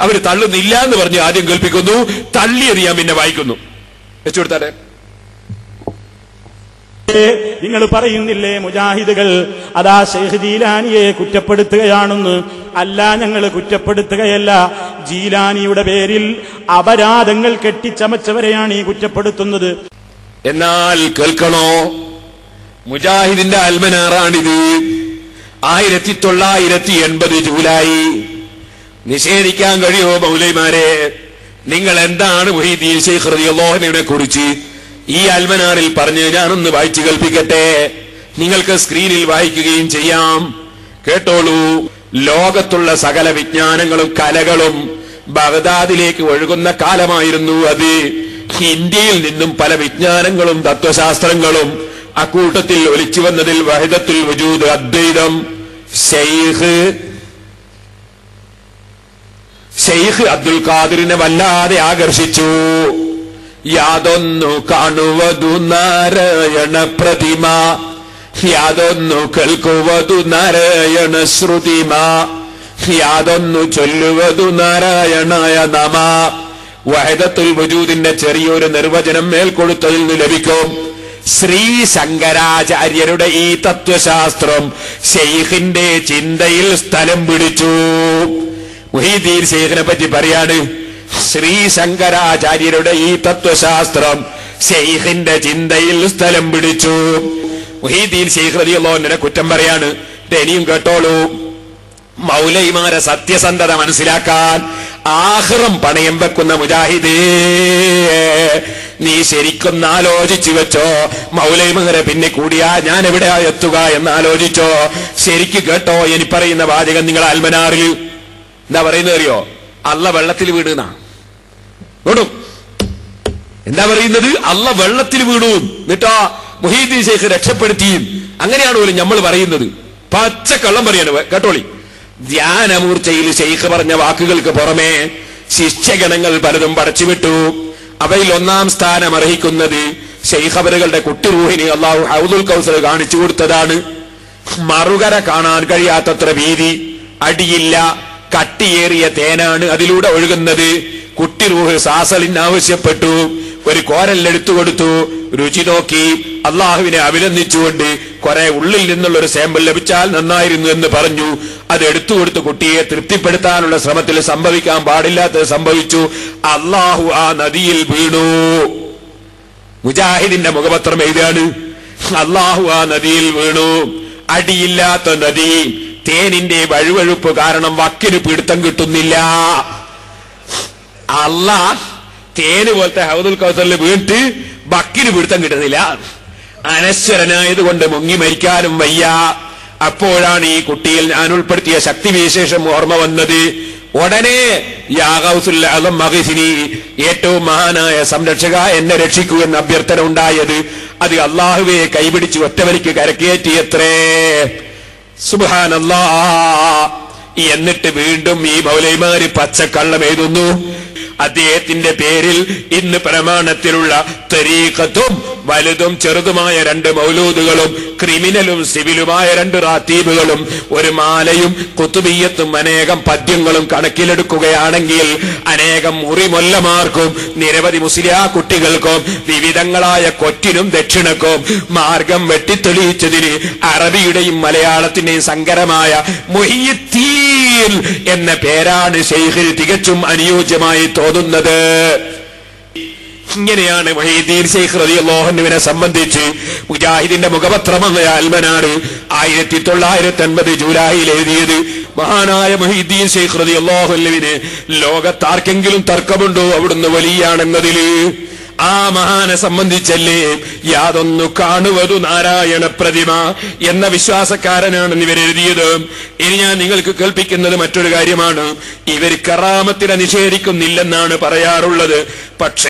അവർ തള്ളുന്നില്ല എന്ന് പറഞ്ഞ് ആദ്യം കേൾപ്പിക്കുന്നു തള്ളിയത് ഞാൻ പിന്നെ വായിക്കുന്നു. വെച്ചു കൊടുത്താലേ നിങ്ങൾ പറയുന്നില്ലേ മുജാഹിദുകൾ അതാ ഷെയ്ഖ് ജീലാനിയെ കുറ്റപ്പെടുത്തുകയാണെന്ന്. അല്ല ഞങ്ങൾ കുറ്റപ്പെടുത്തുകയല്ല. ജീലാനിയുടെ പേരിൽ അപരാധങ്ങൾ കെട്ടിച്ചമച്ചവരെയാണ് ഈ കുറ്റപ്പെടുത്തുന്നത്. എന്നാൽ കേൾക്കണോ? മുജാഹിദിന്റെ അൽമനാറാണിത്. ആയിരത്തി തൊള്ളായിരത്തി എൺപത് ജൂലൈ നിഷേധിക്കാൻ കഴിയോ മൗലൈമാരെ നിങ്ങൾ എന്താണ് റളിയല്ലാഹുവിനെ കുറിച്ച് ഈ അൽമനാറിൽ പറഞ്ഞ് ഞാനൊന്ന് വായിച്ചു കൽപ്പിക്കട്ടെ നിങ്ങൾക്ക് സ്ക്രീനിൽ വായിക്കുകയും ചെയ്യാം. കേട്ടോളൂ. ലോകത്തുള്ള സകല വിജ്ഞാനങ്ങളും കലകളും ബഗ്ദാദിലേക്ക് ഒഴുകുന്ന കാലമായിരുന്നു അത്. ഇന്ത്യയിൽ നിന്നും പല വിജ്ഞാനങ്ങളും തത്വശാസ്ത്രങ്ങളും അക്കൂട്ടത്തിൽ ഒലിച്ചു വന്നതിൽ വഹിദത്തുൽ വജൂദ് അദ്വൈതം. ഷെയ്ഖ് ഷെയ്ഖ് അബ്ദുൽ ഖാദിറിനെ വല്ലാതെ ആകർഷിച്ചു. യാതൊന്നു കാണുവതു നാരായണ പ്രതിമ. യാതൊന്നു കേൾക്കുവതു നാരായണ ശ്രുതിമ. യാതൊന്നു ചൊല്ലുവതു നാരായണായ നമ. വഹദത്തുൽ വജൂദിന്റെ ചെറിയൊരു നിർവചനം മേൽക്കൊടുത്തതിൽ നിന്ന് ലഭിക്കും. ശ്രീ ശങ്കരാചാര്യരുടെ ഈ തത്വശാസ്ത്രം ഷെയ്ഖിന്റെ ചിന്തയിൽ സ്ഥലം പിടിച്ചു. മുഹീദ്ദീൻ ഷെയ്ഖിനെ പറ്റി പറയാണ്. ശ്രീ ശങ്കരാചാര്യരുടെ ഈ തത്വശാസ്ത്രം ഷെയ്ഖിന്റെ ചിന്തയിൽ സ്ഥലം പിടിച്ചു. മുഹീദ്ദീൻ ഷെയ്ഖ് റളിയല്ലാഹുവിനെ കുറ്റം പറയാണ്. ഇനിയും കേട്ടോളൂ. മൗലൈമാരെ സത്യസന്ധത മനസ്സിലാക്കാൻ ആഹ്റം പണയം വെക്കുന്ന മുജാഹിദേ നീ ശരിക്കും ആലോചിച്ചു വെച്ചോ? മൗലൈമാരെ പിന്നെ കൂടിയാ ഞാൻ എവിടെയാ എത്തുക എന്ന് ആലോചിച്ചോ? ശരിക്ക് കേട്ടോ ഇനി പറയുന്ന വാചകം നിങ്ങൾ അൽമനാറിൽ. എന്താ പറയുന്നത് അറിയോ? അല്ല വെള്ളത്തിൽ വീടുന്നാ. വീടും എന്താ പറയുന്നത്? അല്ല വെള്ളത്തിൽ വീണു. എന്നിട്ടോ മുഹീദ്ദീൻ ഷെയ്ഖ് രക്ഷപ്പെടുത്തിയും. അങ്ങനെയാണ് പോലും നമ്മൾ പറയുന്നത്. പച്ച കള്ളം പറയാണ്. കേട്ടോളി. ധ്യാനമൂർച്ചയിൽ ഷെയ്ഖ് പറഞ്ഞ വാക്കുകൾക്ക് പുറമേ ശിഷ്യഗണങ്ങൾ പലതും പടച്ചുവിട്ടു. അവയിൽ ഒന്നാം സ്ഥാനം അർഹിക്കുന്നത് ഷെയ്ഖ് അവരുകളുടെ കുട്ടിറൂഹിനെ അള്ളാഹു ഹൗദുൽ കൗസർ കാണിച്ചു കൊടുത്തതാണ്. മറുകര കാണാൻ കഴിയാത്തത്ര വീതി അടിയില്ല. കട്ടിയേറിയ തേനാണ് അതിലൂടെ ഒഴുകുന്നത്. കുട്ടി റൂഹ് സാസലിന് ആവശ്യപ്പെട്ടു. ഒരു കോരൽ എടുത്തു കൊടുത്തു. രുചി നോക്കി. അള്ളാഹുവിനെ അഭിനന്ദിച്ചുകൊണ്ട് കുറെ ഉള്ളിൽ നിന്നുള്ള ഒരു സാമ്പിൾ ലഭിച്ചാൽ നന്നായിരുന്നു എന്ന് പറഞ്ഞു. അത് എടുത്തു കൊടുത്ത് കുട്ടിയെ തൃപ്തിപ്പെടുത്താനുള്ള ശ്രമത്തിൽ സംഭവിക്കാൻ പാടില്ലാത്തത് സംഭവിച്ചു. അള്ളാഹു ആ നദിയിൽ വീണു. മുജാഹിദിന്റെ മുഖപത്രം എഴുതാണ് അള്ളാഹു ആ നദിയിൽ വീണു. അടിയില്ലാത്ത നദി. തേനിന്റെ വഴുവഴുപ്പ് കാരണം വക്കിന് പിടുത്തം കിട്ടുന്നില്ല. അല്ല തേന് പോലത്തെ ഹൗദുൽ കൗസറിൽ വീണിട്ട് വക്കിന് പിടുത്തം കിട്ടുന്നില്ല. അനശ്വരനായതുകൊണ്ട് മുങ്ങി മരിക്കാനും വയ്യ. അപ്പോഴാണ് ഈ കുട്ടിയിൽ ഞാൻ ഉൾപ്പെടുത്തിയ ശക്തിവിശേഷം ഓർമ്മ വന്നത്. ഉടനെ മഹിസിനി ഏറ്റവും മഹാനായ സംരക്ഷക എന്നെ രക്ഷിക്കൂ എന്ന അഭ്യർത്ഥന ഉണ്ടായത്. അത് അള്ളാഹുവെ കൈപിടിച്ച് ഒറ്റവലിക്ക് കരക്കേറ്റിയത്രേ. എന്നിട്ട് വീണ്ടും ഈ മൗലൈമാര് പച്ചക്കള്ളം എഴുതുന്നു. അദ്ദേഹത്തിന്റെ പേരിൽ ഇന്ന് പ്രമാണത്തിലുള്ള തരീഖത്തും വലുതും ചെറുതുമായ രണ്ട് മൗലൂദുകളും ക്രിമിനലും സിവിലുമായ രണ്ട് റാത്തീബുകളും ഒരു മാലയും കുത്തുബീയത്തും അനേകം പദ്യങ്ങളും കണക്കിലെടുക്കുകയാണെങ്കിൽ അനേകം മുറിമൊല്ലമാർക്കും നിരവധി മുസ്ലിയാ കുട്ടികൾക്കും വിവിധങ്ങളായ കൊറ്റിനും ദക്ഷിണക്കും മാർഗം വെട്ടിത്തെളിയിച്ചതിന് അറബിയുടെയും മലയാളത്തിന്റെയും സങ്കരമായ മൊഹിയത്തീൽ എന്ന പേരാണ് ഷെയ്ഖിന് തികച്ചും അനുയോജ്യമായി തോന്നുന്നത്. ഇങ്ങനെയാണ് മൊഹീദ്ദീൻ ഷെയ്ഖ് റളിയല്ലാഹുവിനെ സംബന്ധിച്ച് മുജാഹിദിന്റെ മുഖപത്രമെന്ന അൽമനാണ് ആയിരത്തി തൊള്ളായിരത്തി അൻപത് ജൂലൈയിൽ എഴുതിയത്. മഹാനായ മൊഹീദ്ദീൻ ഷെയ്ഖ് റതി റളിയല്ലാഹുവിന് ലോകത്താർക്കെങ്കിലും തർക്കമുണ്ടോ? അവിടുന്ന് വലിയാണെന്നതിൽ ആ മഹാനെ സംബന്ധിച്ചല്ലേ യാതൊന്നു കാണുവതു നാരായണ പ്രതിമ എന്ന വിശ്വാസക്കാരനാണ് ഇവരെഴുതിയത് ഇനി ഞാൻ നിങ്ങൾക്ക് കേൾപ്പിക്കുന്നത് മറ്റൊരു കാര്യമാണ്. ഇവർ കറാമത്തിനെ നിഷേധിക്കുന്നില്ലെന്നാണ് പറയാറുള്ളത്. പക്ഷേ